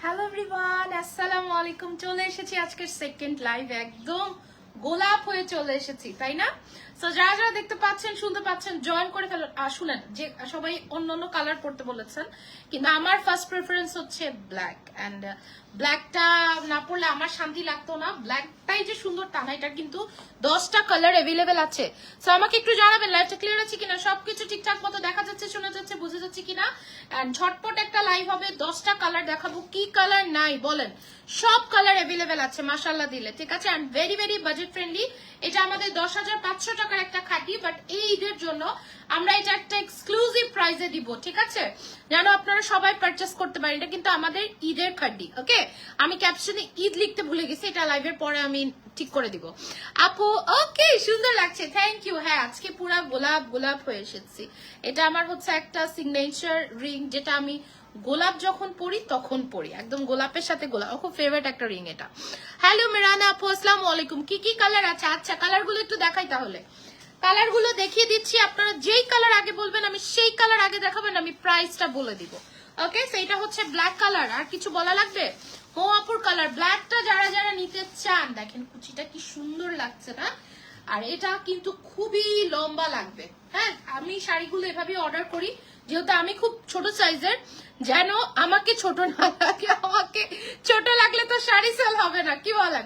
Hello everyone আসসালামু আলাইকুম চলে এসেছি আজকের সেকেন্ড লাইভ একদম গোলাপ হয়ে চলে এসেছি তাই না? তো যারা যারা দেখতে পাচ্ছেন শুনতে পাচ্ছেন জয়েন করে আহ, শুনেন যে সবাই অন্য অন্য কালার পড়তে বলেছেন কিন্তু আমার ফার্স্ট প্রেফারেন্স হচ্ছে ব্ল্যাক অ্যান্ড ব্ল্যাকটা না পড়লে আমার শান্তি লাগতো না। ব্ল্যাকটাই যে সুন্দর তা না এটা কিন্তু দশটা কালার অ্যাভেলেবেল আছে। তো আমাকে একটু জানাবেন লাইভটা ক্লিয়ার আছে কিনা? সবকিছু ঠিকঠাক মতো দেখা যাচ্ছে শোনা যাচ্ছে বুঝে যাচ্ছে কিনা? অ্যান্ড ঝটপট একটা লাইভ হবে দশটা কালার দেখাবো। কি কালার নাই বলেন। সব কালার অ্যাভেলেবেল আছে মাসাল্লাহ দিলে, ঠিক আছে? And very very budget friendly এটা আমাদের দশ হাজার পাঁচশো টাকার একটা খাটি বাট এই ঈদের জন্য আমরা এটা একটা এক্সক্লুসিভ প্রাইজে দিব, ঠিক আছে? যেন আপনারা সবাই পারচেস করতে পারেন। এটা কিন্তু আমাদের ঈদের খাড্ডি ওকে আমি ক্যাপশনে ঈদ লিখতে ভুলে গেছি, এটা লাইভের পরে আমি ঠিক করে দিব। আপু ওকে সুন্দর লাগছে থ্যাংক ইউ হ্যাঁ আজকে পুরা গোলাপ গোলাপ হয়ে এসেছি। এটা আমার হচ্ছে একটা সিগনেচার রিং যেটা আমি গোলাপ যখন পরি, তখন পরি। একদম গোলাপের সাথে গোলাপ। খুব ফেভারিট একটা রিং এটা। হ্যালো মিরানা আপু, আসসালামু আলাইকুম। কি কি কালার আছে? আচ্ছা কালারগুলো একটু দেখাই তাহলে। কালারগুলো দেখিয়ে দিচ্ছি। আপনারা যেই কালার আগে বলবেন, আমি সেই কালার আগে দেখাবেন, আমি প্রাইসটা বলে দিব। ওকে সেইটা হচ্ছে ব্ল্যাক কালার আর কিছু বলা লাগবে? ও আপুর কালার ব্ল্যাকটা যারা যারা নিতে চান, দেখেন কুচিটা কি সুন্দর লাগছে না? আর এটা কিন্তু খুবই লম্বা লাগবে। হ্যাঁ আমি শাড়িগুলো এভাবে অর্ডার করি। যেহেতু আমি খুব ছোট সাইজের যেন আমাকে ছোট না লাগে, আমাকে ছোট লাগলে তো শাড়ি সেল হবে না, কি বলেন?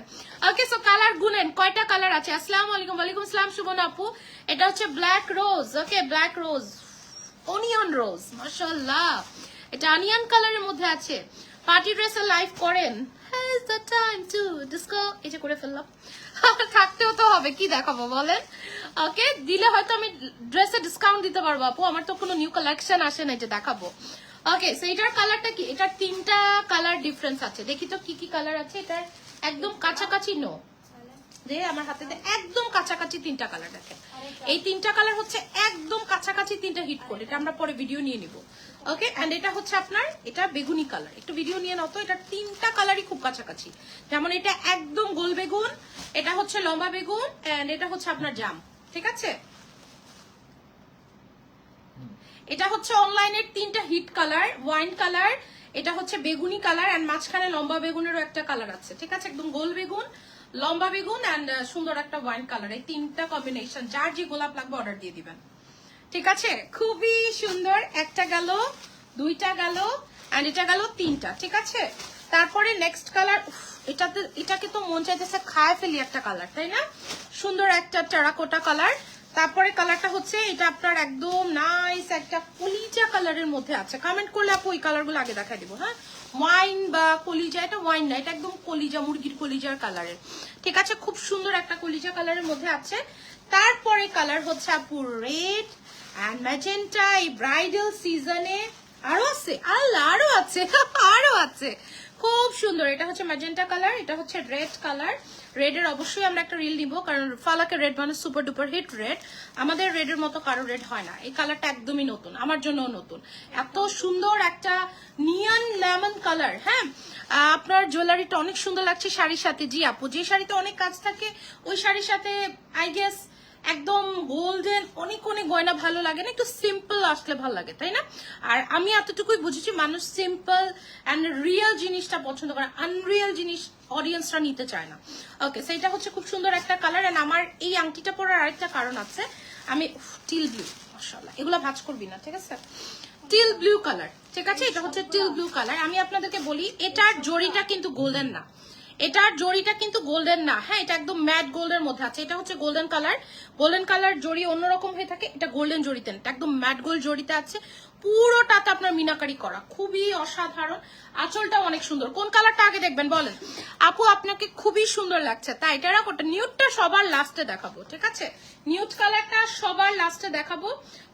ওকে সো কালার গুনেন, কয়টা কালার আছে? আসসালামু আলাইকুম, ওয়ালাইকুম আসসালাম সুমন আপু। এটা হচ্ছে black rose okay black rose onion rose মাশাআল্লাহ। এটা অনিয়ন কালারের মধ্যে আছে। পার্টি ড্রেসে লাইভ করেন। Has the time to disco যে করে ফেললাম। থাকতেও তো হবে, কি দেখাবো বলেন? ওকে দিলে হয়তো আমি ড্রেসে ডিসকাউন্ট দিতে পারব আপু, আমার তো কোনো নিউ কালেকশন আসে না এটা দেখাবো। ওকে সো এটার কালারটা কি? এটার তিনটা কালার ডিফারেন্স আছে। দেখি তো কি কি কালার আছে। এটার একদম কাছাকাছি নো যে আমার হাতে একদম কাছাকাছি তিনটা কালার দেখেন এই তিনটা কালার হচ্ছে একদম কাছাকাছি তিনটা হিট কোড এটা আমরা পরে ভিডিও নিয়ে নিব। ওকে এন্ড এটা হচ্ছে আপনার, এটা বেগুনি কালার একটু ভিডিও নিয়ে নাও তো এটা তিনটা কালারই খুব কাছাকাছি। যেমন এটা একদম গোল বেগুন, এটা হচ্ছে লম্বা বেগুন এন্ড এটা হচ্ছে আপনার জাম। ঠিক আছে? এটা হচ্ছে অনলাইনের তিনটা হিট কালার, ওয়াইন কালার, এটা হচ্ছে বেগুনি কালার এন্ড মাঝখানে লম্বা বেগুনেরও একটা কালার আছে, ঠিক আছে? একদম গোল বেগুন, লম্বা বেগুন এন্ড সুন্দর একটা ওয়াইন কালার। এই তিনটা কম্বিনেশন যার যে গোলাপ লাগবে অর্ডার দিয়ে দিবেন। ঠিক আছে? খুবই সুন্দর, একটা গেল, দুইটা গেল এন্ড এটা গেল তিনটা, ঠিক আছে? তারপরে নেক্সট কালার এটাতে, এটাকে তো মন চাইতেছে খায় ফেলি একটা কালার তাই না? সুন্দর একটা টেরাকোটা কালার তারপরে কালারটা হচ্ছে, এটা আপনার একদম নাইস একটা কলিজা কালারের মধ্যে আছে। কমেন্ট করলে আপু ওই কালারগুলো আগে দেখাই দিব হ্যাঁ? ওয়াইন বা কলিজা, এটা ওয়াইন না, এটা একদম কলিজা, মুরগির কলিজার কালারের। ঠিক আছে? খুব সুন্দর একটা কলিজা কালারের মধ্যে আছে। তারপরে কালার হচ্ছে আপু রেড অ্যান্ড ম্যাজেন্টা এই ব্রাইডাল সিজনে আরও আছে, আল্লাহ, আরও আছে আরও আছে। খুব সুন্দর, এটা হচ্ছে ম্যাজেন্টা কালার, এটা হচ্ছে রেড কালার। রেড এর অবশ্যই আমরা একটা রিল নিব, কারণ ফালাকে রেড মানে সুপার ডুপার হিট রেড আমাদের রেডের মতো কারও রেড হয় না। এই কালারটা একদমই নতুন, আমার জন্য নতুন। এত সুন্দর একটা নিয়ন লেমন কালার হ্যাঁ? আপনার জুয়েলারিটা অনেক সুন্দর লাগছে, শাড়ির সাথে। জি আপু, যে শাড়িতে অনেক কাজ থাকে, ওই শাড়ির সাথে আই গেস একদম গোল্ডেন অনেক অনেক গয়না ভালো লাগে না, একটু সিম্পল আসলে ভালো লাগে, তাই না? আর আমি এতটুকুই বুঝেছি মানুষ সিম্পল অ্যান্ড রিয়েল জিনিসটা পছন্দ করে আনরিয়েল জিনিস অডিয়েন্সরা নিতে চায় না। ওকে সেটা হচ্ছে খুব সুন্দর একটা কালার অ্যান্ড আমার এই আংটিটা পরার আরেকটা কারণ আছে, আমি টিল ব্লু মাসাল্লাহ এগুলো ভাজ করবি না, ঠিক আছে? টিল ব্লু কালার ঠিক আছে? এটা হচ্ছে টিল ব্লু কালার আমি আপনাদেরকে বলি, এটার জড়িটা কিন্তু গোল্ডেন না। এটার জড়িটা কিন্তু গোল্ডেন না। হ্যাঁ এটা একদম ম্যাট গোল্ডের মধ্যে আছে। এটা হচ্ছে গোল্ডেন কালার গোল্ডেন কালার জড়ি অন্যরকম হয়ে থাকে। এটা গোল্ডেন জড়িতে না, একদম ম্যাট গোল্ড জড়িতে আছে। পুরোটাতে আপনার মিনাকারি করা। খুবই অসাধারণ। আঁচলটা অনেক সুন্দর। কোন কালারটা আগে দেখবেন বলেন? আপু আপনাকে খুবই সুন্দর লাগছে। তাই এটা টেরাকোটা নিউটটা সবার লাস্টে দেখাবো ঠিক আছে? নিউট কালারটা সবার লাস্টে দেখাবো।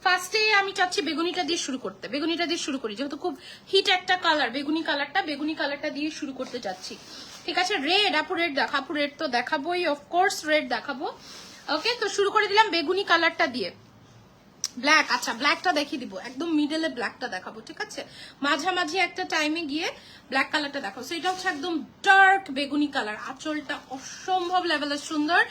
ফার্স্টে আমি চাচ্ছি বেগুনিটা দিয়ে শুরু করতে। বেগুনিটা দিয়ে শুরু করি। যেহেতু খুব হিট একটা কালার বেগুনি কালারটা বেগুনি কালারটা দিয়ে শুরু করতে চাচ্ছি। ঠিক আছে রেড আপু রেড দেখা আপু রেড তো দেখাবোই অফকোর্স রেড দেখাবো। ওকে তো শুরু করে দিলাম বেগুনি কালারটা দিয়ে। ব্ল্যাক আচ্ছা ব্ল্যাকটা দেখিয়ে দিব। একদম মিডলে ব্ল্যাকটা দেখাবো ঠিক আছে? মাঝামাঝি একটা টাইমে গিয়ে ব্ল্যাক কালারটা দেখাবো। So, এটা হচ্ছে একদম ডার্ক বেগুনি কালার আঁচলটা অসম্ভব লেভেলের সুন্দর।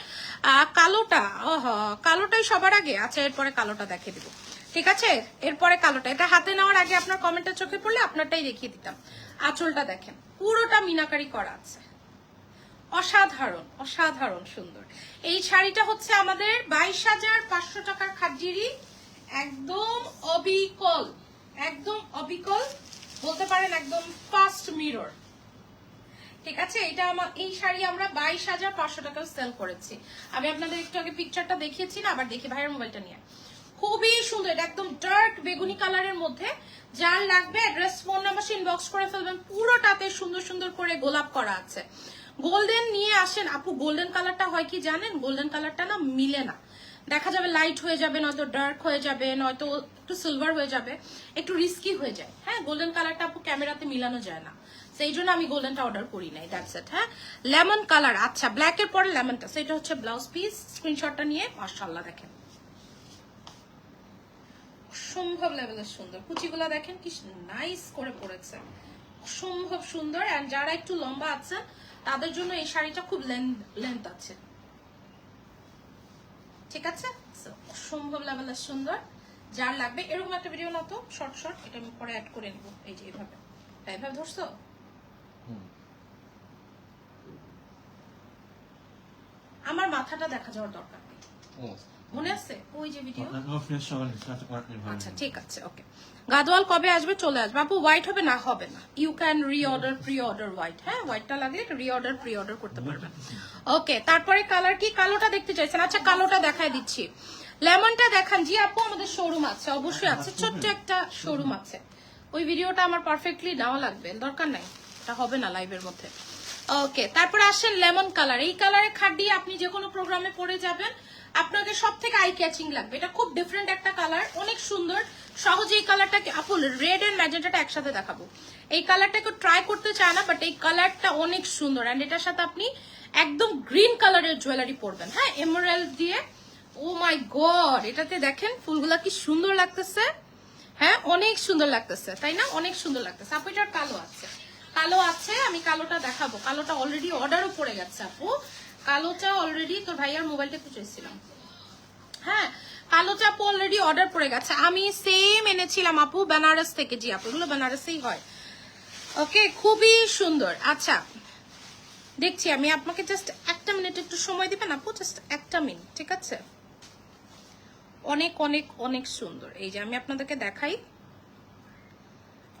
কালোটা ওহ কালোটাই সবার আগে। আচ্ছা এরপরে কালোটা দেখিয়ে দিব। ঠিক আছে? এরপরে কালোটা। এটা হাতে নেওয়ার আগে আপনার কমেন্টের চোখে পড়লে আপনারটাই দেখিয়ে দিতাম। আঁচলটা দেখেন। পুরোটা মিনাকারি করা আছে। অসাধারণ অসাধারণ সুন্দর। এই শাড়িটা হচ্ছে আমাদের বাইশ হাজার পাঁচশো টাকার খাদ্যিরি একদম অবিকল একদম অবিকল, বলতে পারেন একদম ফাস্ট মিরর। ঠিক আছে? এটা আমার এই শাড়ি আমরা বাইশ হাজার পাঁচশো টাকা সেল করেছি। আমি আপনাদের একটু আগে পিকচারটা দেখিয়েছি না? আবার দেখি, ভাইয়ের মোবাইলটা নিয়ে। খুবই সুন্দর, এটা একদম ডার্ক বেগুনি কালারের মধ্যে। যার লাগবে অ্যাড্রেস ফোন নাম্বার ইনবক্স করে ফেলবেন। পুরোটাতে সুন্দর সুন্দর করে গোলাপ করা আছে। গোল্ডেন নিয়ে আসেন। আপু গোল্ডেন কালারটা হয় কি জানেন? গোল্ডেন কালারটা না মিলে না। দেখা যাবে লাইট হয়ে যাবে, নয়তো ডার্ক হয়ে যাবে, নয়তো একটু সিলভার হয়ে যাবে, একটু রিস্কি হয়ে যায়। হ্যাঁ গোল্ডেন কালারটা আপু ক্যামেরাতে মিলানো যায় না। সেই জন্য আমি গোল্ডেনটা অর্ডার করি নাই দ্যাটস ইট হ্যাঁ? লেমন কালার আচ্ছা ব্ল্যাক এর পরে লেমনটা সেটা হচ্ছে ব্লাউজ পিস স্ক্রিনশটটা নিয়ে, মাশাআল্লাহ দেখেন। অসম্ভব লেভেলের সুন্দর। কুচিগুলা দেখেন কি নাইস করে পড়েছে। অসম্ভব সুন্দর এন্ড যারা একটু লম্বা আছে তাদের জন্য এই শাড়িটা খুব লেন্থ আছে। ঠিক আছে? অসম্ভব লেভেলের সুন্দর। যার লাগবে এরকম একটা ভিডিও না তো শর্ট শর্ট এটা আমি পরে অ্যাড করে নিব এই যে এইভাবে তাই এইভাবে ধরছো? আমার মাথাটা দেখা যাওয়ার দরকার নেই। মনে আছে? ওই যে ভিডিও আচ্ছা ঠিক আছে ওকে গাদওয়াল কবে আসবে? চলে আসবে। আপু হোয়াইট হবে না? হবে না। You can reorder preorder white হ্যাঁ? হোয়াইটটা লাগলে রি অর্ডার প্রি অর্ডার করতে পারবেন। ওকে তারপরে কালার কি? কালোটা দেখতে চাইছেন। আচ্ছা কালোটা দেখায় দিচ্ছি। লেমনটা দেখান। জি আপু আমাদের শোরুম আছে। অবশ্যই আছে। ছোট্ট একটা শোরুম আছে। ওই ভিডিওটা আমার পারফেক্টলি নেওয়া লাগবে। দরকার নাই। এটা হবে না লাইভের মধ্যে। ওকে তারপরে আসেন লেমন কালার এই কালারের খাড্ডি আপনি যে কোনো প্রোগ্রামে পরে যাবেন। আপনাকে সব থেকে আই ক্যাচিং লাগবে। এটা খুব ডিফারেন্ট একটা কালার অনেক সুন্দর। সহজে এই কালারটাকে আপু রেড এন্ড ম্যাজেন্টাটা একসাথে দেখাবো। এই কালারটা কেউ ট্রাই করতে চায় না বাট এই কালারটা অনেক সুন্দর। এন্ড এটার সাথে আপনি একদম গ্রিন কালারের জুয়েলারি পরবেন। হ্যাঁ এমোরাল দিয়ে। ও মাই গড এটাতে দেখেন, ফুলগুলা কি সুন্দর লাগতেছে। হ্যাঁ অনেক সুন্দর লাগতেছে, তাই না? অনেক সুন্দর লাগতেছে। আপু, এটার কালো আছে। কালো আছে, আমি কালোটা দেখাবো। কালোটা অলরেডি অর্ডারও পড়ে গেছে, আপু। কালোটা অলরেডি তোর ভাইয়ার মোবাইলটা একটু চাইছিলাম হ্যাঁ কালো চাপ অলরেডি অর্ডার পড়ে গেছে। আমি সেম এনেছিলাম আপু, বেনারস থেকে। জি আপু, এগুলো বেনারসেই হয়। ওকে খুবই সুন্দর। আচ্ছা দেখছি, আমি আপনাকে জাস্ট একটা মিনিট একটু সময় দিবেন আপু? জাস্ট একটা মিনিট ঠিক আছে? অনেক অনেক অনেক সুন্দর। এই যে আমি আপনাদেরকে দেখাই।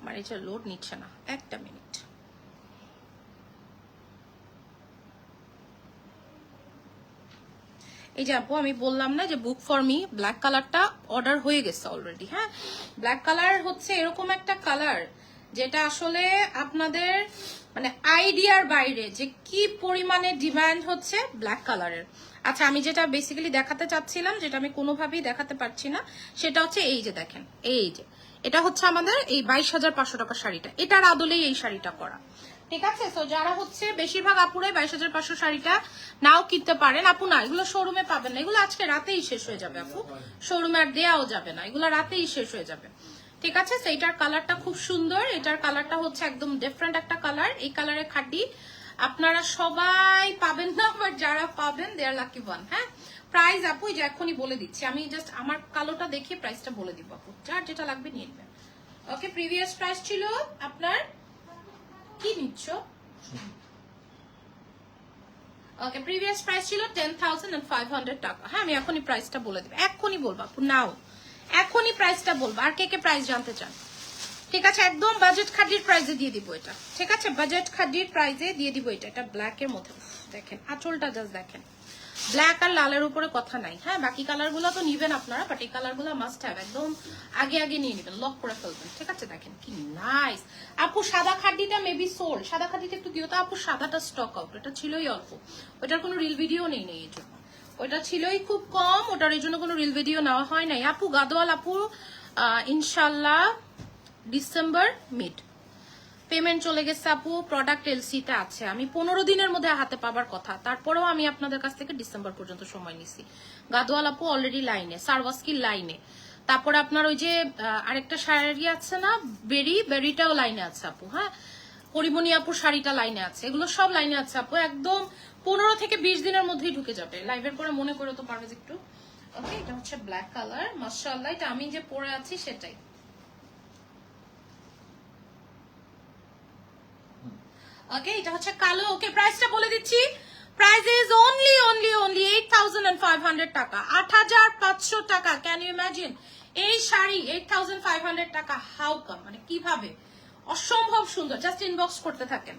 আমার এই যে লোড নিচ্ছে না। একটা মিনিট এই যে আপু, আমি বললাম না যে বুক ফর মি ব্ল্যাক কালারটা অর্ডার হয়ে গেছে অলরেডি হ্যাঁ? ব্ল্যাক কালার হচ্ছে এরকম একটা কালার যেটা আসলে আপনাদের মানে আইডিয়ার বাইরে যে কি পরিমাণে ডিমান্ড হচ্ছে ব্ল্যাক কালারের আচ্ছা আমি যেটা বেসিক্যালি দেখাতে চাচ্ছিলাম, যেটা আমি কোনোভাবেই দেখাতে পারছি না, সেটা হচ্ছে এই যে দেখেন, এই যে। এটা হচ্ছে আমাদের এই বাইশ হাজার পাঁচশো টাকার শাড়িটা। এটার আদলেই এই শাড়িটা করা ঠিক আছে? তো যারা হচ্ছে বেশিরভাগ আপুরাই বাইশ হাজার পাঁচশো শাড়িটা নাও কিনতে পারেন। আপু না, এগুলো শোরুমে পাবেন না। এগুলো আজকে রাতেই শেষ হয়ে যাবে আপু। শোরুমে আর দেওয়াও যাবে না। এগুলো রাতেই শেষ হয়ে যাবে। ঠিক আছে? তো এটার কালারটা খুব সুন্দর। এটার কালারটা হচ্ছে একদম ডিফারেন্ট একটা কালার এই কালারের খাড্ডি আপনারা সবাই পাবেন না বাট যারা পাবেন দেয়ার লাকি ওয়ান হ্যাঁ? প্রাইস আপু যে এখনই বলে দিচ্ছি। আমি জাস্ট আমার কালোটা দেখে প্রাইসটা বলে দিব আপু। যার যেটা লাগবে নিয়ে নেবেন। ওকে প্রিভিয়াস প্রাইস ছিল আপনার কি নিচ্ছ? ওকে প্রিভিয়াস প্রাইস ছিল ten thousand and five hundred টাকা। হ্যাঁ আমি এখনই প্রাইসটা বলে দেবো। এখনই নাও। এখনই প্রাইসটা আর কে কে প্রাইস জানতে চান? ঠিক আছে, একদম বাজেট খাদ্যের প্রাইসে দিয়ে দিব এটা। ঠিক আছে বাজেট দিয়ে দিব এটা। এটা ব্ল্যাক এর মধ্যে। দেখেন, আঁচলটা জাস্ট দেখেন। ব্ল্যাক আর লালের উপরে কথা নাই। হ্যাঁ বাকি কালারগুলো তো নিবেন আপনারা বাট এই কালারগুলো মাস্ট হ্যাভ একদম আগে আগে নিয়ে নেবেন লক করে ফেলবেন। ঠিক আছে, দেখেন কি নাইস আপু, সাদা খাড্ডিটা মেবি সোল সাদা খাড্ডিটা একটু দিও তো আপু, সাদাটা স্টক আউট এটা ছিলই অল্প। ওটার কোনো রিল ভিডিও নেই নেই এই জন্য। ওটা ছিলই খুব কম। ওটার এই জন্য কোনো রিল ভিডিও নেওয়া হয় নাই। আপু গাদোয়াল আপু ইনশাল্লাহ ডিসেম্বর মিড পেমেন্ট চলে গেছে আপু প্রোডাক্ট এলসিতে আছে। আমি পনেরো দিনের মধ্যে হাতে পাবার কথা। তারপরেও আমি আপনাদের কাছ থেকে ডিসেম্বর পর্যন্ত সময় নিছি। গাদোয়াল আপু অলরেডি লাইনে সারওয়াস্কির লাইনে তারপরে আপনার ওই যে আরেকটা শাড়ি আছে না, বেরি বেরিটাও লাইনে আছে আপু হ্যাঁ? পরিমণি আপুর শাড়িটা লাইনে আছে, এগুলো সব লাইনে আছে আপু, একদম পনেরো থেকে বিশ দিনের মধ্যেই ঢুকে যাবে। লাইভের পরে মনে করে তো পারবে একটু। ওকে এটা হচ্ছে ব্ল্যাক কালার মাশাআল্লাহ, এটা আমি যে পরে আছি সেটাই। ওকে এটা হচ্ছে কালো ওকে প্রাইসটা বলে দিচ্ছি। Price is only only only eight টাকা। আট হাজার পাঁচশো টাকা ক্যান ইউ ইমাজিন এই sari eight thousand five hundred টাকা হাউ কাম মানে কীভাবে? অসম্ভব সুন্দর জাস্ট ইনবক্স করতে থাকেন।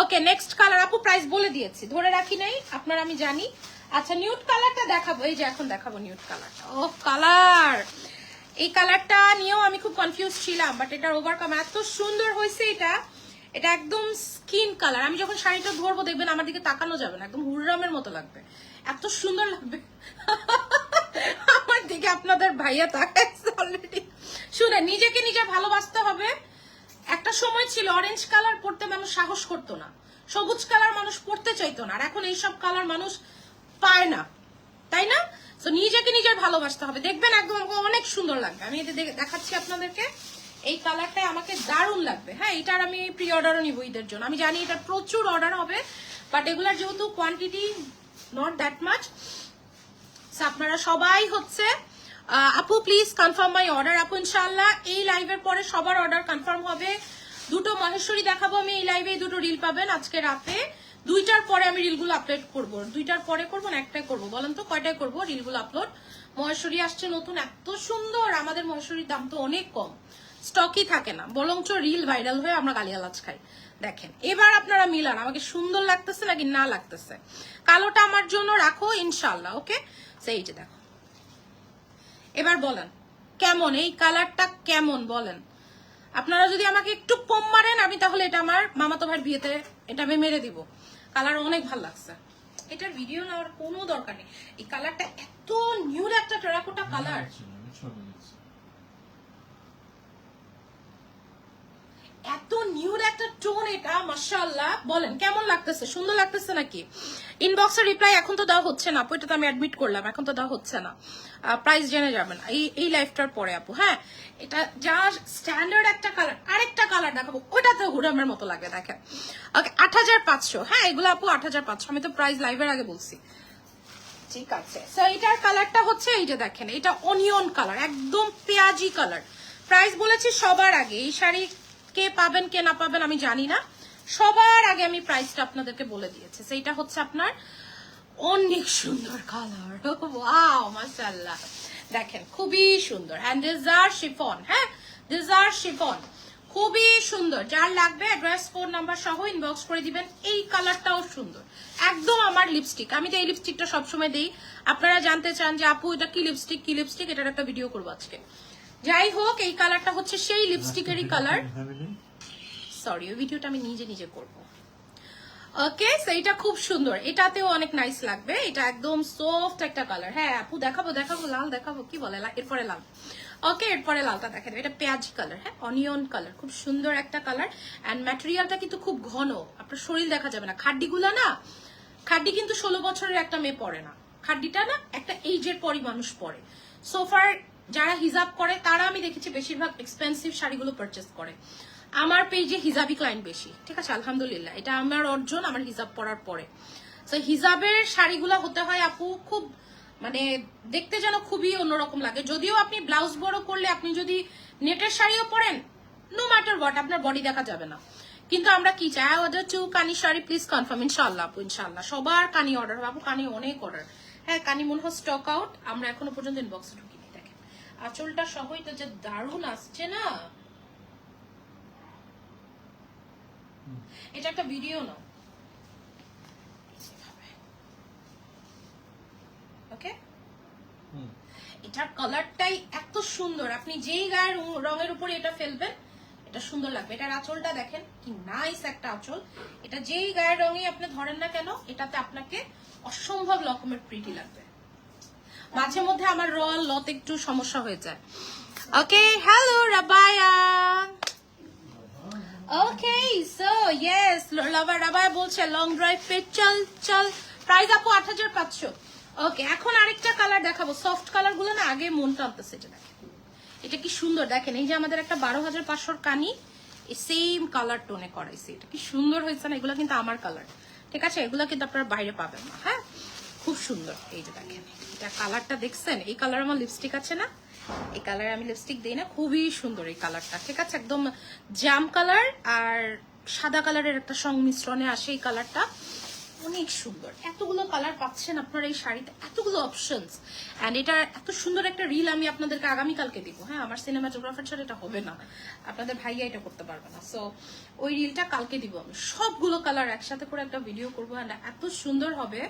ওকে নেক্সট কালার আপু প্রাইস বলে দিয়েছি, ধরে রাখি নাই, আপনার আমি জানি। আচ্ছা নিউট কালারটা দেখাবো, এই যে এখন দেখাবো নিউট কালারটা ও কালার এই কালারটা নিয়েও আমি খুব কনফিউজ ছিলাম বাট এটার ওভারকাম এত সুন্দর হয়েছে এটা। এটা একদম স্কিন কালার আমি যখন শাড়িটা ধরবো, দেখবেন আমার দিকে তাকানো যাবে না, একদম হুররামের মতো লাগবে। এত সুন্দর লাগবে। আমার দিকে আপনাদের ভাইয়া তাকাইছে অলরেডি শুনে নিজেকে নিজে ভালোবাসতে হবে। একটা সময় ছিল অরেঞ্জ কালার পড়তে মানুষ সাহস করতো না। সবুজ কালার মানুষ পড়তে চাইতো না। আর এখন এইসব কালার মানুষ পায় না। তাই না? তো নিজেকে নিজের ভালোবাসতে হবে। দেখবেন একদম আমাকে অনেক সুন্দর লাগবে। আমি এটা দেখে- দেখাচ্ছি আপনাদেরকে। এই কালারটা আমাকে দারুণ লাগবে। হ্যাঁ এটার আমি প্রি অর্ডারও নিব ঈদের জন্য। আমি জানি এটা প্রচুর অর্ডার হবে বাট এগুলার যেহেতু কোয়ান্টিটি নট দ্যাট মাচ আপনারা সবাই হচ্ছে আপু প্লিজ কনফার্ম মাই অর্ডার আপু ইনশাল্লাহ এই লাইভের পরে সবার অর্ডার কনফার্ম হবে। দুটো মহেশ্বরী দেখাবো আমি এই লাইভে দুটো রিল পাবেন আজকে রাতে। দুইটার পরে আমি রিলগুলো আপলোড করব। দুইটার পরে করব না একটাই করব? বলেন তো, কয়টায় করব রিলগুলো আপলোড মহেশ্বরী আসছে নতুন, এত সুন্দর। আমাদের মহেশ্বরীর দাম তো অনেক কম। স্টকই থাকে না। বরঞ্চ রিল ভাইরাল হয়ে আমরা গালিয়ালাজ খাই। দেখেন, এবার আপনারা মিলান। আমাকে সুন্দর লাগতেছে নাকি না লাগতেছে? কালোটা আমার জন্য রাখো ইনশাল্লাহ ওকে সেই যে দেখো। এবার বলেন, কেমন? এই কালারটা কেমন বলেন? আপনারা যদি আমাকে একটু কম মারেন, আমি তাহলে এটা আমার মামাতো ভাইয়ের বিয়েতে এটা আমি মেরে দিব। কালার অনেক ভালো লাগছে। এটার ভিডিও নেওয়ার কোনো দরকার নেই। এই কালারটা এত নিউ একটা টেরাকোটা কালার আমি ছবি দিচ্ছি এত নিউর একটা টোন এটা, মাশাআল্লাহ। বলেন, কেমন লাগতেছে? সুন্দর লাগতেছে নাকি? ইনবক্সে রিপ্লাই এখন তো দেওয়া হচ্ছে না আপু তো আমি অ্যাডমিট করলাম, এখন তো দেওয়া হচ্ছে না। প্রাইস জেনে যাবেন। এই এই লাইফটার পরে আপু হ্যাঁ? এটা যা স্ট্যান্ডার্ড একটা কালার আরেকটা কালার দেখাবো, ওটাতে হুরামের মতো লাগে, দেখেন। ওকে আট হাজার পাঁচশো হ্যাঁ এগুলো আপু আট হাজার পাঁচশো, আমি তো প্রাইস লাইভের আগে বলছি। ঠিক আছে। সো এটার কালারটা হচ্ছে এই যে দেখেন, এটা অনিয়ন কালার একদম পেঁয়াজি কালার প্রাইস বলেছি সবার আগে, এই শাড়ি কে পাবেন, কে না পাবেন আমি জানি না। সবার আগে আমি প্রাইসটা আপনাদেরকে বলে দিয়েছি। সেইটা হচ্ছে আপনার অনেক সুন্দর কালার ওয়াও মাশাআল্লাহ। দেখেন, খুবই সুন্দর। অ্যান্ড দিস আর শিফন হ্যাঁ? আর শিফন খুবই সুন্দর। যার লাগবে অ্যাড্রেস ফোন নাম্বার সহ ইনবক্স করে দিবেন। এই কালারটাও সুন্দর। একদম আমার লিপস্টিক আমি তো এই লিপস্টিকটা সবসময় দিই, আপনারা জানতে চান যে, আপু, এটা কি লিপস্টিক কি লিপস্টিক এটার একটা ভিডিও করব আজকে। যাই হোক এই কালারটা হচ্ছে সেই লিপস্টিকেরই কালার। সরি ওই ভিডিওটা আমি নিজে নিজে করব। ওকে সেইটা খুব সুন্দর। এটাতেও অনেক নাইস লাগবে। এটা একদম সফট একটা কালার। হ্যাঁ আপু দেখাবো দেখাবো লাল দেখাবো। কি বলে? এরপরে লাল। ওকে এরপরে লালটা দেখা দেবে। এটা পেঁয়াজি কালার। হ্যাঁ অনিয়ন কালার। খুব সুন্দর একটা কালার। অ্যান্ড ম্যাটেরিয়ালটা কিন্তু খুব ঘন। আপনার শরীর দেখা যাবে না। খাড্ডিগুলো না খাড্ডি কিন্তু ষোলো বছরের একটা মেয়ে পরে না। খাড্ডিটা না একটা এইজের পরই মানুষ পরে। সোফার যারা হিজাব করে, তারা আমি দেখেছি বেশিরভাগ এক্সপেন্সিভ শাড়িগুলো পারচেস করে। আমার পেজে হিজাবি ক্লায়েন্ট বেশি। ঠিক আছে, আলহামদুলিল্লাহ। এটা আমার অর্জন, আমার হিজাব পরার পরে। তো হিজাবের শাড়িগুলো হতে হয় আপু খুব মানে দেখতে যেন খুবই অন্যরকম লাগে। যদিও আপনি ব্লাউজ বড় করলে আপনি যদি নেটের শাড়িও পরেন নো ম্যাটার হোয়াট আপনার বডি দেখা যাবে না। কিন্তু আমরা কি চাই? অর্ডার টু কানি শাড়ি প্লিজ কনফার্ম ইনশাল্লাহ আপু ইনশাল্লাহ সবার কানি অর্ডার আপু, কানি অনেক অর্ডার হ্যাঁ কানি মনে হয় স্টক আউট আমরা এখনও পর্যন্ত ইনবক্সে দেখেন আঁচলটা সহ তো যে দারুণ আসছে না? এটা একটা ভিডিও নাও। ওকে এটার কালারটাই এত সুন্দর। আপনি যেই গায়ের রঙের উপরে এটা ফেলবেন এটা সুন্দর লাগবে। এটার আঁচলটা দেখেন কি নাইস একটা আঁচল। এটা যেই গায়ের রঙে আপনি ধরেন না কেন এটাতে আপনাকে অসম্ভব রকমের প্রিটি লাগবে। মাঝে মধ্যে আমার রয়াল লত একটু সমস্যা হয়ে যায়। Okay hello Rabaya. Okay so yes lover Rabaya বলছে লং ড্রাইভ পে চল চল। প্রাইস আপু আট হাজার পাঁচশো। ওকে এখন আরেকটা কালার দেখাবো। সফট কালারগুলো না আগে মন টানতেছে এটা দেখেন। এটা কি সুন্দর, দেখেন, এই যে আমাদের একটা বারো হাজার পাঁচশোর কানি সেম কালার টোনে করাইছে। এটা কি সুন্দর হয়েছে না, এগুলো কিন্তু আমার কালার ঠিক আছে, এগুলো কিন্তু আপনারা বাইরে পাবেন না হ্যাঁ? খুব সুন্দর। এই যে দেখেন, এটা কালারটা দেখছেন? এই কালার আমার লিপস্টিক আছে না? এই কালারে আমি লিপস্টিক দিই না, খুবই সুন্দর এই কালারটা ঠিক আছে? একদম জাম কালার আর সাদা কালারের একটা সংমিশ্রণে আসে এই কালারটা অনেক সুন্দর। এতগুলো কালার পাচ্ছেন আপনারা এই শাড়িতে, এতগুলো অপশনস অ্যান্ড এটা এত সুন্দর একটা রিল আমি আপনাদেরকে আগামীকালকে দিব। হ্যাঁ আমার সিনেমাটোগ্রাফার ছাড়া এটা হবে না। আপনাদের ভাইয়া এটা করতে পারবে না। সো ওই রিলটা কালকে দিব আমি। সবগুলো কালার একসাথে করে একটা ভিডিও করব। অ্যান্ড এত সুন্দর হবে।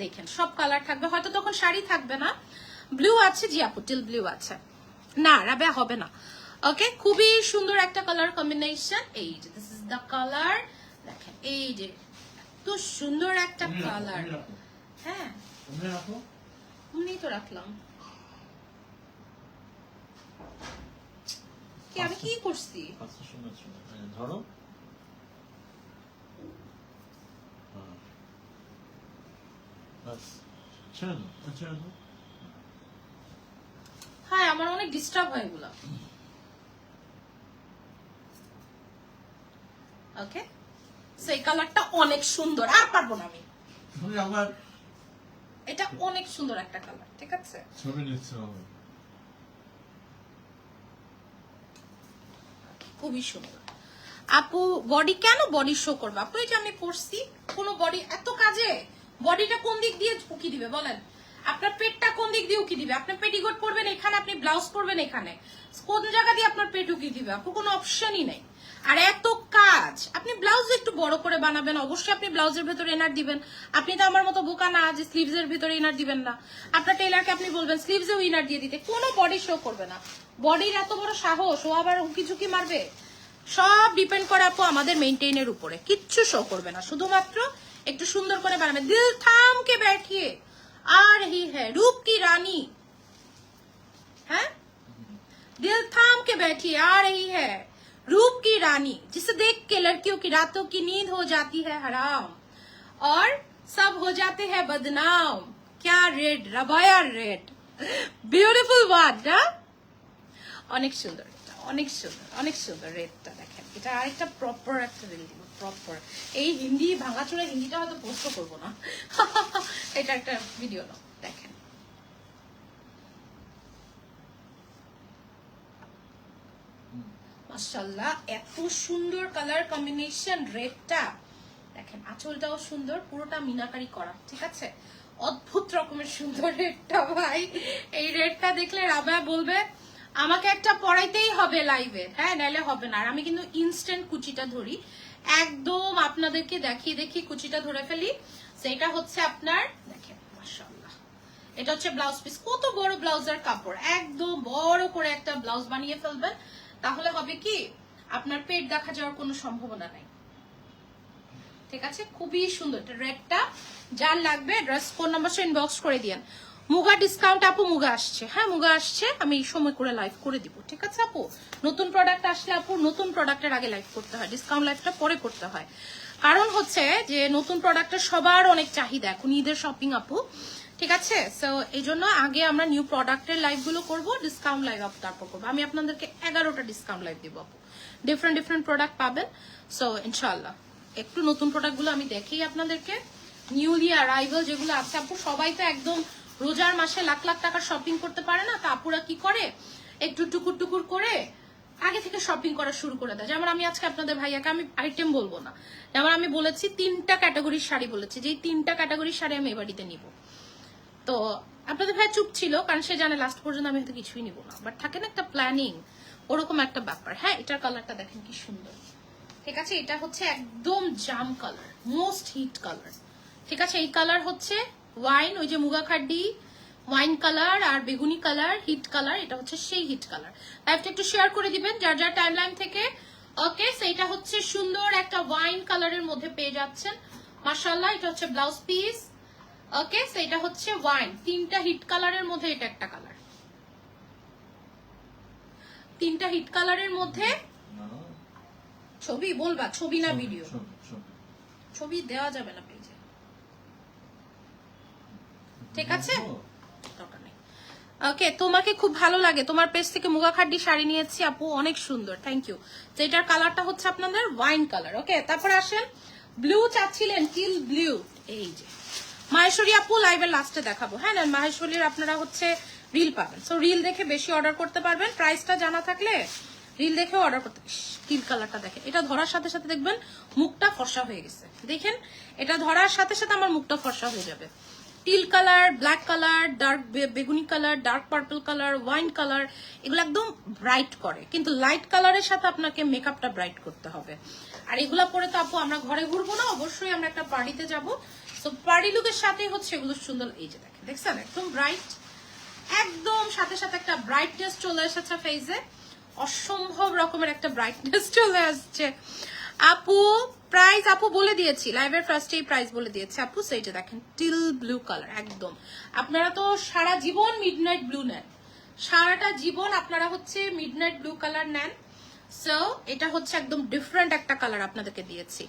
দেখেন সব কালার থাকবে। হয়তো তখন শাড়ি থাকবে না। ব্লু আছে জি আপু টিল ব্লু আছে। না রাবে হবে না। ওকে খুবই সুন্দর একটা কালার কম্বিনেশন এই যে দিস ইজ দ্য কালার দেখেন এই যে এত সুন্দর একটা কালার হ্যাঁ। তুমি তো রাখলাম। কি আমি কি করছি? এই ধরো হ্যাঁ। বাস ছেড়ে দাও ছেড়ে দাও হ্যাঁ আমার অনেক ডিস্টার্ব হয় এগুলো। ওকে সেই কালারটা অনেক সুন্দর আর পারব না আমি। আবার এটা অনেক সুন্দর একটা কালার ঠিক আছে? ছবি নিচ্ছে খুবই সুন্দর। আপু বডি কেন বডি শো করবে? আপু এই যে আমি পড়ছি কোনো বডি এত কাজে? বডিটা কোন দিক দিয়ে উকি দিবে বলেন? আপনার পেটটা কোন দিক দিয়ে উকি দিবে? আপনার পেটিকোট পরবেন এখানে, আপনি ব্লাউজ পরবেন এখানে। কোন জায়গা দিয়ে আপনার পেট উকি দিবে? আপু কোনো অপশনই নেই। আর এত কাজ! আপনি ব্লাউজ একটু বড় করে বানাবেন, অবশ্যই আপনি ব্লাউজের ভেতরে এনার দিবেন। আপনি তো আমার মতো বোকা না যে স্লিভস এর ভিতরে ইনার দিবেন না। আপনার টেলারকে আপনি বলবেন, স্লিভসেও ইনার দিয়ে দিতে। কোনো বডি শো করবে না। বডির এত বড় সাহস, ও আবার উকি ঝুঁকি মারবে? সব ডিপেন্ড করে আপু আমাদের মেনটেনের উপরে। কিচ্ছু শো করবে না। শুধুমাত্র একটু সুন্দর করে বানাবে দিল থাম কে बैठिए आ रही है रूप की रानी है दिल थाम के बैठिए आ रही है रूप की रानी जिसे देख के लड़कियों की रातों की नींद हो जाती है हराम और सब हो जाते हैं बदनाम क्या red Rabaya red beautiful word না অনেক সুন্দর এটা অনেক সুন্দর অনেক সুন্দর রেডটা দেখেন এটা আরেকটা প্রপার একটা রিল দিব প্রপার এই হিন্দি ভাঙাচোরা হিন্দিটা হয়তো পোস্ট করব না। এটা একটা ভিডিও নাও, দেখেন। মাশাল্লাহ এত সুন্দর কালার কম্বিনেশন রেডটা দেখেন, আঁচলটাও সুন্দর, পুরোটা মিনাকারি করা, ঠিক আছে? অদ্ভুত রকমের সুন্দর রেডটা ভাই। এই রেডটা দেখলে রাবা বলবে, আমাকে একটা পড়াইতেই হবে লাইভে হ্যাঁ নাইলে হবে না। আর আমি কিন্তু ইনস্ট্যান্ট কুচিটা ধরি। একদম আপনাদেরকে দেখিয়ে দেখি কুচিটা ধরে ফেলি। সেটা হচ্ছে আপনার, দেখেন এটা হচ্ছে ব্লাউজ পিস কত বড় ব্লাউজের কাপড়। একদম বড় করে একটা ব্লাউজ বানিয়ে ফেলবেন। তাহলে হবে কি, আপনার পেট দেখা যাওয়ার কোনো সম্ভাবনা নাই। ঠিক আছে? খুবই সুন্দর। রেডটা যার লাগবে ড্রেস ফোন নাম্বার ইনবক্স করে দিয়েন। মুগা ডিসকাউন্ট আপু, মুগা আসছে। হ্যাঁ মুগা আসছে। আমি এই সময় করে লাইভ করে দিব, ঠিক আছে আপু? নতুন প্রোডাক্ট আসলে আপু, নতুন প্রোডাক্টের আগে লাইভ করতে হয় ডিসকাউন্ট লাইভটা পরে করতে হয়। কারণ হচ্ছে যে নতুন প্রোডাক্টের সবার অনেক চাহিদা, এখন ঈদের শপিং আপু, ঠিক আছে? সো এই জন্য আগে আমরা নিউ প্রোডাক্টের লাইভগুলো করব ডিসকাউন্ট লাইভ আপু তারপর করব। আমি আপনাদেরকে এগারোটা ডিসকাউন্ট লাইভ দিব আপু। ডিফারেন্ট ডিফারেন্ট প্রোডাক্ট পাবেন। সো ইনশাল্লাহ একটু নতুন প্রোডাক্টগুলো আমি দেখেই আপনাদেরকে। নিউলি অ্যারাইভাল যেগুলো আছে আপু, সবাই তো একদম রোজার মাসে লাখ লাখ টাকার শপিং করতে পারে না, তা আপুরা কি করে? একটু টুকুর টুকুর করে আগে থেকে শপিং করা শুরু করে দেয়। যেমন আমি আজকে আপনাদের ভাইয়াকে আমি আইটেম বলব না। যেমন আমি বলেছি, তিনটা ক্যাটাগরির শাড়ি বলেছি। যে তিনটা ক্যাটাগরির শাড়ি আমি এবাড়িতে নিব। তো আপনাদের ভাই চুপ ছিল, কারণ সে জানে লাস্ট পর্যন্ত আমি হয়তো কিছুই নিব না। বাট থাকে না একটা প্ল্যানিং ওরকম একটা ব্যাপার। হ্যাঁ এটার কালারটা দেখেন কি সুন্দর। ঠিক আছে, এটা হচ্ছে একদম জাম কালার মোস্ট হিট কালার ঠিক আছে, এই কালার হচ্ছে ওয়াইন ওই যে মুগা খাড্ডি ওয়াইন কালার আর বেগুনি কালার হিট কালার এটা হচ্ছে সেই হিট কালার লাইভটা একটু শেয়ার করে দিবেন যার যার টাইমলাইন থেকে। ওকে সেইটা হচ্ছে সুন্দর একটা ওয়াইন কালারের মধ্যে পেয়ে যাচ্ছেন। মাশাআল্লাহ এটা হচ্ছে ব্লাউজ পিস ওকে সেটা হচ্ছে ওয়াইন তিনটা হিট কালারের মধ্যে এটা একটা কালার তিনটা হিট কালারের মধ্যে ছবি বলবা ছবি না ভিডিও। ছবি দেওয়া যাবে না পেজে ঠিক আছে? দরকার নেই। ওকে তোমাকে খুব ভালো লাগে। তোমার পেজ থেকে মুগা খাড্ডি শাড়ি নিয়েছি আপু অনেক সুন্দর। থ্যাংক ইউ তো এটার কালারটা হচ্ছে আপনাদের ওয়াইন কালার ওকে তারপর আসেন ব্লু চাচ্ছিলেন টিল ব্লু এই যে। মাহেশ্বরী আপু লাইভের লাস্টে দেখাবো। হ্যাঁ না মাহেশ্বরীর আপনারা হচ্ছে রিল পাবেন। সো রিল দেখে বেশি অর্ডার করতে পারবেন। প্রাইসটা জানা থাকলে রিল দেখেও অর্ডার করতে স্কিন কালারটা দেখেন। এটা ধরার সাথে সাথে দেখবেন মুখটা ফর্সা হয়ে গেছে। দেখেন এটা ধরার সাথে সাথে আমার মুখটা ফর্সা হয়ে যাবে। Teal colour black colour dark বেগুনি colour dark purple colour wine colour এগুলো একদম ব্রাইট করে। কিন্তু লাইট কালারের সাথে আপনাকে মেকআপটা ব্রাইট করতে হবে। আর এগুলা পরে তো আপু আমরা ঘরে ঘুরবো না, অবশ্যই আমরা একটা পার্টিতে যাব। তো পার্টি লুকের সাথেই হচ্ছে এগুলো সুন্দর, এই যে দেখেন, দেখছেন? একদম ব্রাইট একদম সাথে সাথে একটা ব্রাইটনেস চলে এসেছে ফেসে অসম্ভব রকমের একটা ব্রাইটনেস চলে আসছে। আপু প্রাইস আপু বলে দিয়েছি। লাইভের ফার্স্টেই প্রাইস বলে দিয়েছি। আপু সেইটা দেখেন টিল ব্লু কালার একদম। আপনারা তো সারা জীবন মিডনাইট ব্লু নেন। সারাটা জীবন আপনারা হচ্ছে মিডনাইট ব্লু কালার নেন। সো এটা হচ্ছে একদম ডিফারেন্ট একটা কালার আপনাদেরকে দিয়েছি।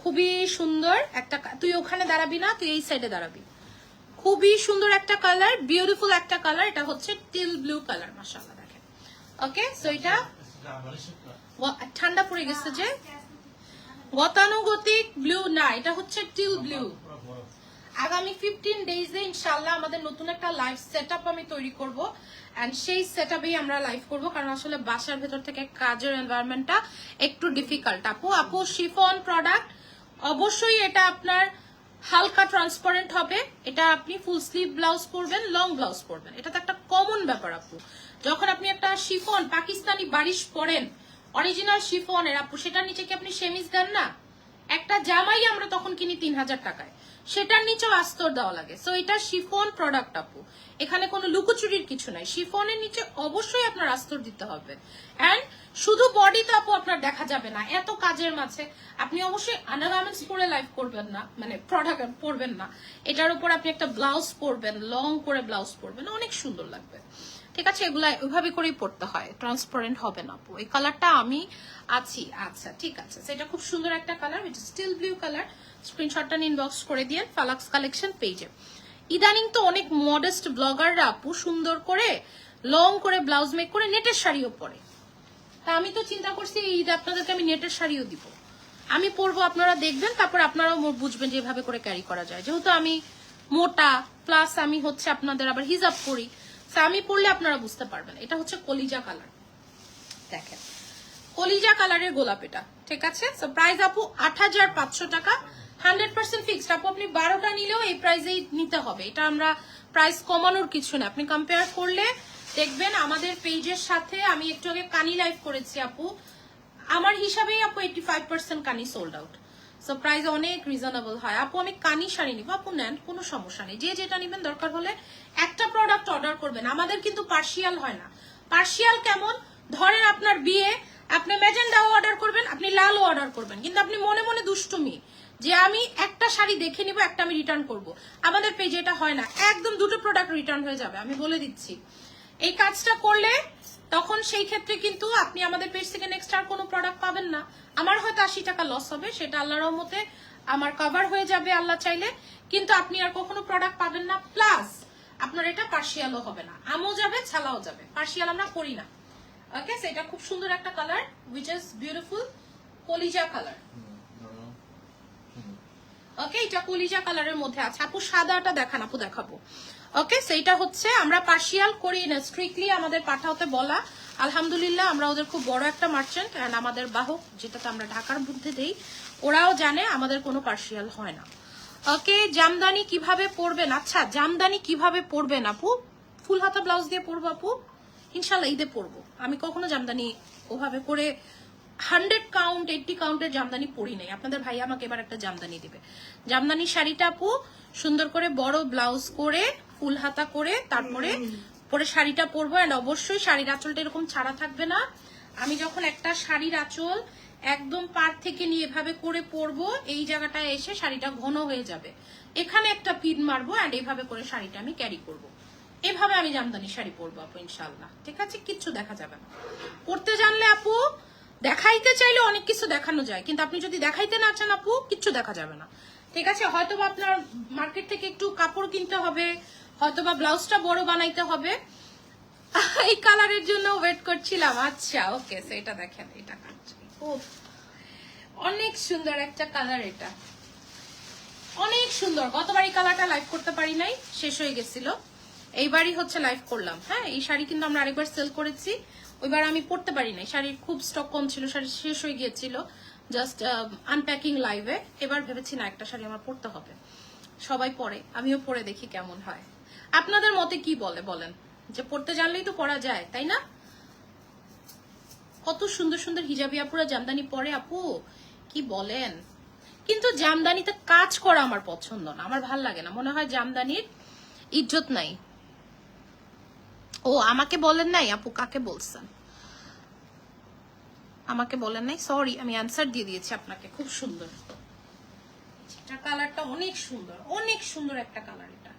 খুবই সুন্দর একটা তুই ওখানে দাঁড়াবি না তুই এই সাইডে দাঁড়াবি। খুবই সুন্দর একটা কালার বিউটিফুল একটা কালার এটা হচ্ছে টিল ব্লু কালার মাশাআল্লাহ দেখেন। ওকে সো এটা ঠান্ডা পড়ে গেছে যে গতানুগতিক ব্লু না এটা হচ্ছে টিল ব্লু আগামী ফিফটিন ডেজে ইনশাল্লাহ আমাদের নতুন একটা লাইভ সেট আমি তৈরি করব। অ্যান্ড সেই সেট আমরা লাইভ করব কারণ আসলে বাসার ভেতর থেকে কাজের এনভায়রনমেন্টটা একটু ডিফিকাল্ট আপু আপু শিফন প্রোডাক্ট অবশ্যই এটা আপনার হালকা ট্রান্সপারেন্ট হবে। এটা আপনি ফুল স্লিভ ব্লাউজ পরবেন লং ব্লাউজ পরবেন। এটা তো একটা কমন ব্যাপার আপু। যখন আপনি একটা শিফন পাকিস্তানি বারিশ পরেন অরিজিনাল শিফনের আপু, সেটার নিচে কি আপনি সেমিজ দেন না? একটা জামাই আমরা তখন কিনি তিন হাজার টাকায়। সেটার নিচেও আস্তর দেওয়া লাগে। সো এটা শিফন প্রোডাক্ট আপু। এখানে কোনো লুকোচুরির কিছু নাই। শিফনের নিচে অবশ্যই আপনার আস্তর দিতে হবে। অ্যান্ড শুধু বডিতে আপু আপনার দেখা যাবে না। এত কাজের মাঝে। আপনি অবশ্যই আন্ডারগার্মেন্টস পরে লাইভ করবেন না। মানে প্রোডাক্ট পরবেন না। এটার উপর আপনি একটা ব্লাউজ পরবেন লং করে ব্লাউজ পরবেন। অনেক সুন্দর লাগবে। ঠিক আছে, এগুলা ওইভাবে করেই পড়তে হয়। ট্রান্সপারেন্ট হবে না আপু। এই কালারটা আমি আছি। আচ্ছা ঠিক আছে। সেটা খুব সুন্দর একটা colour which steel blue colour স্ক্রিনশটটা ইনবক্স করে দিয়ে ফালাক্স কালেকশন পেজে ইদানিং তো অনেক মডেস্ট ব্লগাররা আপু সুন্দর করে লং করে ব্লাউজ মেক করে নেটের শাড়িও পরে। তা আমি তো চিন্তা করছি ঈদে আপনাদেরকে আমি নেটের শাড়িও দিব। আমি পরবো, আপনারা দেখবেন, তারপর আপনারাও বুঝবেন যে এভাবে করে ক্যারি করা যায়। যেহেতু আমি মোটা প্লাস আমি হচ্ছে আপনাদের আবার হিজাব করি আমি পরলে আপনারা বুঝতে পারবেন। এটা হচ্ছে কলিজা কালার। দেখেন। কলিজা কালারের গোলাপ এটা, ঠিক আছে? সো প্রাইস আপু আট হাজার পাঁচশো টাকা। হান্ড্রেড পার্সেন্ট ফিক্সড আপু, আপনি বারোটা নিলেও এই প্রাইসেই নিতে হবে। এটা আমরা প্রাইস কমানোর কিছু না। আপনি কম্পেয়ার করলে দেখবেন আমাদের পেজের সাথে আমি একটু আগে কানি লাইভ করেছি আপু। আমার হিসাবেই আপু এইটি ফাইভ পার্সেন্ট কানি সোল্ড আউট সো প্রাইস অনেক রিজনেবল হয়। আপু, আমি কানি শাড়ি নিবো। আপু, নেন, কোনো সমস্যা নেই। যে যেটা নেবেন দরকার হলে একটা প্রোডাক্ট অর্ডার করবেন। আমাদের কিন্তু পার্সিয়াল হয় না। পার্সিয়াল কেমন? ধরেন আপনার বিয়ে, আপনি ম্যাজেন্ডাও অর্ডার করবেন, আপনি লালও অর্ডার করবেন। কিন্তু আপনি মনে মনে দুষ্টুমি যে আমি একটা শাড়ি দেখে নিব, একটা আমি রিটার্ন করব। আমাদের পেজে এটা হয় না। একদম দুটো প্রোডাক্ট রিটার্ন হয়ে যাবে, আমি বলে দিচ্ছি। এই কাজটা করলে তখন সেই ক্ষেত্রে কিন্তু আপনি আমাদের পেজ থেকে নেক্সট আর কোনো প্রোডাক্ট পাবেন না। আমার হয়তো আশি টাকা লস হবে সেটা আল্লাহর রহমতে আমার কভার হয়ে যাবে আল্লাহ চাইলে। কিন্তু আপনি আর কখনো প্রোডাক্ট পাবেন না প্লাস আপনার এটা পার্সিয়ালও হবে না। আমও যাবে ছালাও যাবে। পার্সিয়াল আমরা করি না। ওকে সেটা খুব সুন্দর একটা কালার উইচ ইজ বিউটিফুল কলিজা কালার ওকে এটা কলিজা কালারের মধ্যে আছে। আপু সাদাটা দেখান আপু দেখাবো। ওকে সেইটা হচ্ছে আমরা পার্সিয়াল করি না স্ট্রিক্টলি আমাদের পাঠাতে বলা। আলহামদুলিল্লাহ, আমরা ওদের খুব বড় একটা মার্চেন্ট অ্যান্ড আমাদের বাহক, যেটাতে আমরা ঢাকার মধ্যে দেই, ওরাও জানে আমাদের কোনো পার্সিয়াল হয় না। ওকে জামদানি কীভাবে পরবেন আচ্ছা জামদানি কীভাবে পরবেন আপু? ফুল হাতা ব্লাউজ দিয়ে পরবো আপু? ইনশাল্লাহ ঈদে পরবো। আমি কখনো জামদানি ওভাবে করে হান্ড্রেড কাউন্ট এইটটি কাউন্টের জামদানি পরি নাই। আপনাদের ভাই আমাকে এবার একটা জামদানি দিবে। জামদানি শাড়িটা আপু সুন্দর করে বড় ব্লাউজ করে ফুল হাতা করে তারপরে পরে শাড়িটা পরবো এন্ড অবশ্যই শাড়ির আঁচলটা এরকম ছাড়া থাকবে না। আমি যখন একটা শাড়ির আঁচল একদম পার থেকে নিয়ে এভাবে করে পরবো এই জায়গাটায় এসে শাড়িটা ঘন হয়ে যাবে। এখানে একটা পিন মারবো এন্ড এভাবে করে শাড়িটা আমি ক্যারি করব। এভাবে আমি জামদানি শাড়ি পরবো আপু ইনশাল্লাহ ঠিক আছে? কিচ্ছু দেখা যাবে না। পড়তে জানলে আপু দেখাইতে চাইলে অনেক কিছু দেখানো যায় কিন্তু আপনি যদি দেখাইতে না চান আপু কিচ্ছু দেখা যাবে না। ঠিক আছে? হয়তো বা আপনার মার্কেট থেকে একটু কাপড় কিনতে হবে হয়তো বা ব্লাউজটা বড় বানাইতে হবে। এই কালারের জন্য ওয়েট করছিলাম। আচ্ছা ওকে সেটা দেখেন, এটা। অনেক সুন্দর একটা কালার এটা। অনেক সুন্দর। গতবার এই কালারটা লাইভ করতে পারি নাই, শেষ হয়ে গেছিল। এইবারই হচ্ছে লাইভ করলাম। হ্যাঁ এই শাড়ি কিন্তু আমরা আরেকবার সেল করেছি। ওইবার আমি পড়তে পারি নাই। শাড়ির খুব স্টক কম ছিল, শাড়ি শেষ হয়ে গিয়েছিল। জাস্ট আনপ্যাকিং লাইভে এবার ভেবেছি, না, একটা শাড়ি আমার পড়তে হবে। সবাই পরে, আমিও পরে দেখি কেমন হয়। আপনাদের মতে কি বলে বলেন? যে পড়তে জানলেই তো পড়া যায়, তাই না? কত সুন্দর সুন্দর হিজাবি আপুরা জামদানি পরে, আপু, কি বলেন? কিন্তু জামদানিতে কাজ করা আমার পছন্দ না, আমার ভালো লাগে না। মনে হয় জামদানির ইজ্জত নাই। ও, আমাকে বলেন নাই, আপু, কাকে বলছেন? আমাকে বলেন নাই? সরি আমি অ্যান্সার দিয়ে দিয়েছি আপনাকে, খুব সুন্দর। কালারটা অনেক সুন্দর অনেক সুন্দর একটা কালার এটা।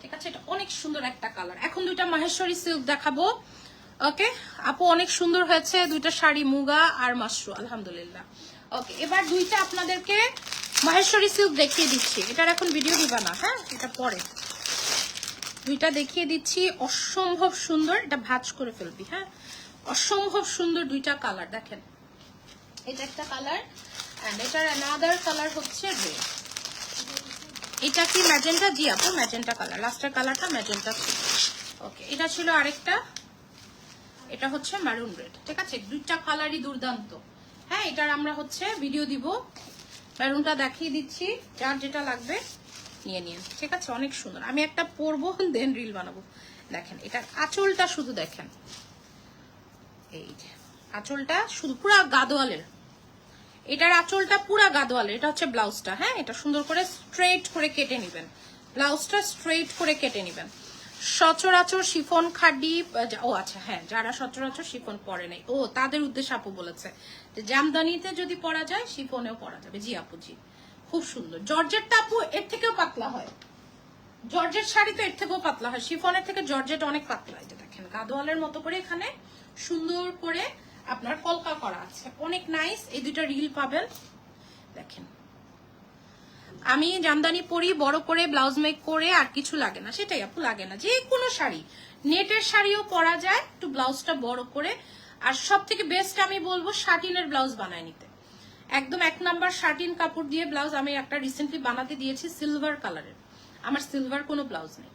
ঠিক আছে? এটা অনেক সুন্দর একটা কালার এখন দুইটা মাহেশ্বরী সিল্ক দেখাবো। ওকে আপু, অনেক সুন্দর হয়েছে দুইটা শাড়ি, মুগা আর মাশরু আলহামদুলিল্লাহ। ওকে এবার দুইটা আপনাদেরকে মাহেশ্বরী সিল্ক দেখিয়ে দিচ্ছি। এটার এখন ভিডিও দিবা না হ্যাঁ? এটা পরে। দুইটা দেখিয়ে দিচ্ছি। অসম্ভব সুন্দর। এটা ভাঁজ করে ফেলবি হ্যাঁ? অসম্ভব সুন্দর দুইটা কালার দেখেন। এটা একটা কালার এন্ড এটার অ্যানাদার কালার হচ্ছে রেড এটা কি ম্যাজেন্টা? জি আপু, ম্যাজেন্টা কালার লাস্টের কালারটা ম্যাজেন্টা ছিল ওকে এটা ছিল আরেকটা। এটা হচ্ছে ম্যারুন রেড ঠিক আছে? দুইটা কালারই দুর্দান্ত। হ্যাঁ এটার আমরা হচ্ছে ভিডিও দিব। ম্যারুনটা দেখিয়ে দিচ্ছি। যার যেটা লাগবে নিয়ে নিন, ঠিক আছে? অনেক সুন্দর। আমি একটা পরবো দেন রিল বানাবো। দেখেন, এটার আঁচলটা শুধু দেখেন। এই যে, আঁচলটা শুধু পুরা গাদোয়ালের। এটার আঁচলটা পুরা গাদোয়ালের, এটা হচ্ছে ব্লাউজটা হ্যাঁ? এটা সুন্দর করে স্ট্রেট করে কেটে নেবেন। ব্লাউজটা স্ট্রেট করে কেটে নেবেন। সচরাচর শিফন খাডি ও আচ্ছা হ্যাঁ যারা সচরাচর শিফন পরে নাই, ও, তাদের উদ্দেশ্যে আপু বলেছে যে জামদানিতে যদি পরা যায়, শিফনেও পরা যাবে। জি আপু, জি। খুব সুন্দর। জর্জেটটা আপু, এর থেকেও পাতলা হয়। জর্জেট শাড়ি তো এর থেকেও পাতলা হয়। শিফনের থেকে জর্জেট অনেক পাতলা এটা দেখেন, গাদোয়ালের মতো করে এখানে সুন্দর করে আপনার কলকা করা আছে। অনেক নাইস এই দুইটা রিল পাবেন। দেখেন। আমি জামদানি পরি, বড় করে ব্লাউজ মেক করে, আর কিছু লাগে না। সেটাই আপু, লাগে না। যে কোনো শাড়ি। নেটের শাড়িও পরা যায়, একটু ব্লাউজটা বড় করে। আর সব থেকে বেস্ট আমি বলব শার্টিনের ব্লাউজ বানায় নিতে। একদম এক নাম্বার শার্টিন কাপড় দিয়ে ব্লাউজ আমি একটা রিসেন্টলি বানাতে দিয়েছি সিলভার কালারের আমার সিলভার কোনো ব্লাউজ নেই।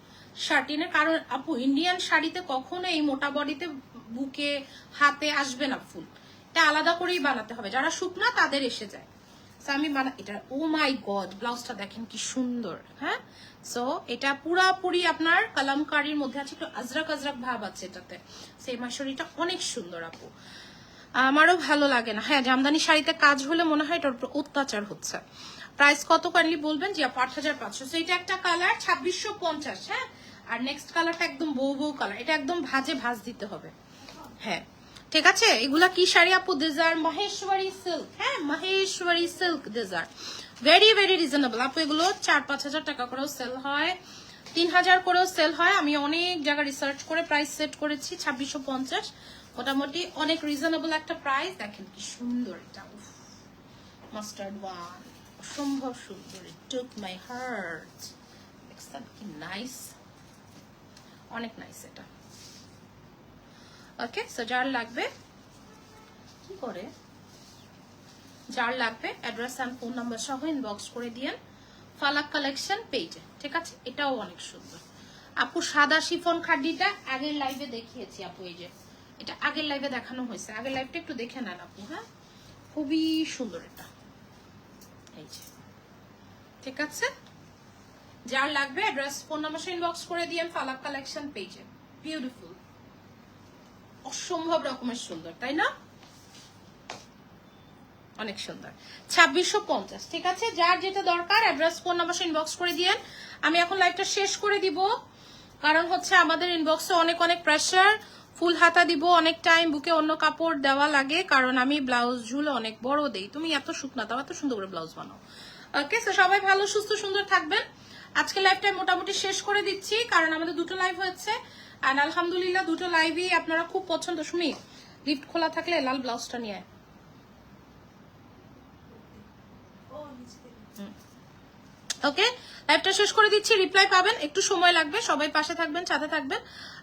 শার্টিনের কারণ আপু ইন্ডিয়ান শাড়িতে কখনো এই মোটা বডিতে বুকে, হাতে আসবে না ফুল। এটা আলাদা করেই বানাতে হবে। যারা শুকনা, তাদের এসে যায়। So, আমি বানা, এটা ও মাই গড ব্লাউজটা দেখেন কি সুন্দর হ্যাঁ? সো এটা পুরাপুরি আপনার কালামকারির মধ্যে আছে, একটু আজরাক আজরাক ভাব আছে এটাতে। সেই মাসরিটা অনেক সুন্দর, আপু। আমারও ভালো লাগে না। হ্যাঁ জামদানি শাড়িতে কাজ হলে মনে হয় এটার উপর অত্যাচার হচ্ছে। প্রাইস কত কাইন্ডলি বলবেন? যে আট হাজার পাঁচশো। So, এটা একটা কালার ছাব্বিশশো পঞ্চাশ হ্যাঁ? আর নেক্সট কালারটা একদম বউ বউ কালার এটা একদম ভাজে ভাজ দিতে হবে। হ্যাঁ। ঠিক আছে? এগুলা কি শাড়ি আপু? দেজার মহেশ্বরী সিল্ক হ্যাঁ Maheshwari silk these are very very reasonable আপু, এগুলো চার, পাঁচ হাজার টাকা করেও সেল হয়। তিন হাজার করেও সেল হয়। আমি অনেক জায়গায় রিসার্চ করে প্রাইস সেট করেছি, ছাব্বিশশো পঞ্চাশ। মোটামুটি অনেক রিজনেবল একটা প্রাইস দেখেন কি সুন্দর এটা। মাস্টার্ড ওয়ান অসম্ভব সুন্দর। টুক মাই হার্ট কি নাইস অনেক নাইস এটা। ওকে সো যার লাগবে। কি করে? যার লাগবে অ্যাড্রেস অ্যান্ড ফোন নাম্বার সহ ইনবক্স করে দিয়েন। ফালাক কালেকশন পেজে ঠিক আছে? এটাও অনেক সুন্দর। আপু, সাদা শিফন খাড্ডিটা আগের লাইভে দেখিয়েছি আপু, এই যে। এটা আগের লাইভে দেখানো হয়েছে। আগের লাইভটা একটু দেখে নেন আপু হ্যাঁ? খুবই সুন্দর এটা। এই যে। ঠিক আছে? যার লাগবে অ্যাড্রেস ফোন নাম্বার ইনবক্স করে দিয়েন ফালাক কালেকশন পেজে বিউটিফুল অসম্ভব রকমের সুন্দর, তাই না? অনেক সুন্দর। ছাব্বিশশো পঞ্চাশ, ঠিক আছে? যার যেটা দরকার অ্যাড্রেস ফোন নাম্বার ইনবক্স করে দিয়েন। আমি এখন লাইভটা শেষ করে দিব। কারণ হচ্ছে আমাদের ইনবক্সে অনেক অনেক প্রেশার ফুল হাতা দিব, অনেক টাইম বুকে অন্য কাপড় দেওয়া লাগে। কারণ আমি ব্লাউজ ঝুলে অনেক বড় দেই। তুমি এত শুকনা দাও এত সুন্দর করে ব্লাউজ বানাও। ওকে তো সবাই ভালো, সুস্থ, সুন্দর থাকবেন। আজকে লাইভটা মোটামুটি শেষ করে দিচ্ছি, কারণ আমাদের দুটো লাইভ হয়েছে। আর আলহামদুলিল্লাহ, দুটো লাইভই আপনারা খুব পছন্দ। শুনি লিফট খোলা থাকলে লাল ব্লাউজটা নিয়ে ওকে লাইভটা শেষ করে দিচ্ছি রিপ্লাই পাবেন। একটু সময় লাগবে, সবাই পাশে থাকবেন, সাথে থাকবেন।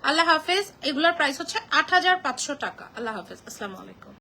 আল্লাহ হাফেজ, এগুলোর প্রাইস হচ্ছে আট হাজার পাঁচশো টাকা। আল্লাহ হাফেজ, আসসালামু আলাইকুম।